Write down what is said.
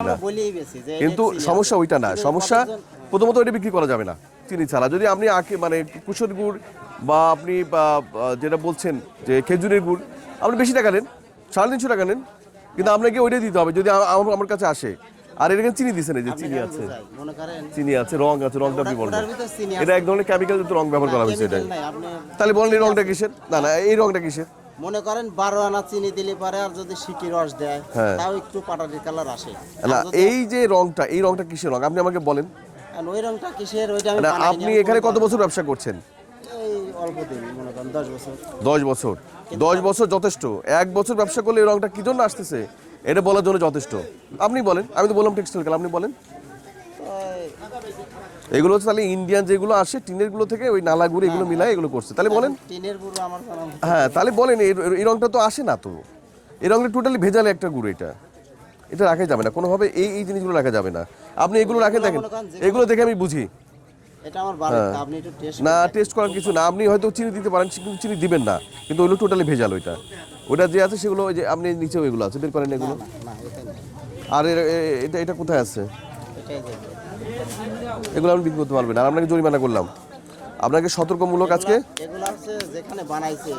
না। কিন্তু সমস্যা ওইটা না সমস্যা প্রথমত ওইটা বিক্রি করা যাবে না চিনি ছাড়া। যদি আপনি আখে মানে কুশোর গুড় বা আপনি যেটা বলছেন যে খেজুরের গুড় আপনি বেশি টাকা নেন সাড়ে তিনশো টাকা নেন কিন্তু আপনাকে ওইটাই দিতে হবে যদি আমার কাছে আসে। আর এখানে চিনি দিচ্ছেন না যে চিনি আছে। চিনি আছে রং আছে রংটা আপনি চিনি এটা এক ধরনের কেমিক্যাল যুক্ত রং ব্যবহার করা হয়েছে এটা তাহলে বলেন এই রংটা কিসের? না না এই রংটা কিসের? মনে করেন বারো আনা চিনি দিলে পারে আর যদি সিকি রস দেয় হ্যাঁ। তাও একটু পাটারি কালার আসে। না এই যে রংটা এই রংটা কিসের রং? আপনি আমাকে বলেন। ওই রংটা কিসের? ওইটা আমি আপনি এখানে কত বছর ব্যবসা করছেন? অল্প দিন মনে করেন দশ বছর। দশ বছর। দশ বছর যথেষ্ট। এক বছর ব্যবসা করলে এই রংটা কি জন্য আসতেছে? এটা বলার জন্য যথেষ্ট। আপনি বলেন আমি তো বললাম টেক্সটাইল কাল আপনি বলেন। এগুলো হচ্ছে তাহলে ইন্ডিয়ান যেগুলো আসে টিনেরগুলো থেকে ওই এগুলো মিলায় এগুলো করছে। তাহলে বলেন। টিনের গুঁড়ো আমার হ্যাঁ তাহলে বলেন এই- রংটা তো আসে না তো। এই রংটা টোটালি ভেজালে একটা গুড় এটা। এটা রাখা যাবে না কোনোভাবে এই এই জিনিসগুলো রাখা যাবে না। আপনি এগুলো রাখেন দেখেন। এগুলো দেখে আমি বুঝি। টেস্ট না টেস্ট করার কিছু না। আপনি হয়তো চিনি দিতে পারেন কিন্তু চিনি দিবেন না। কিন্তু ওইগুলো টোটালি ভেজাল ওইটা। ওটা যে আছে সেগুলো ওই যে আপনি নিচেও এগুলো আছে বের করেন এগুলো। আর এটা এটা কোথায় আছে? এগুলো আপনি বিক্রি করতে পারবেন। আর আপনাকে জরিমানা করলাম। আপনাকে সতর্কমূলক আজকে এগুলো হচ্ছে যেখানে বানাইছে।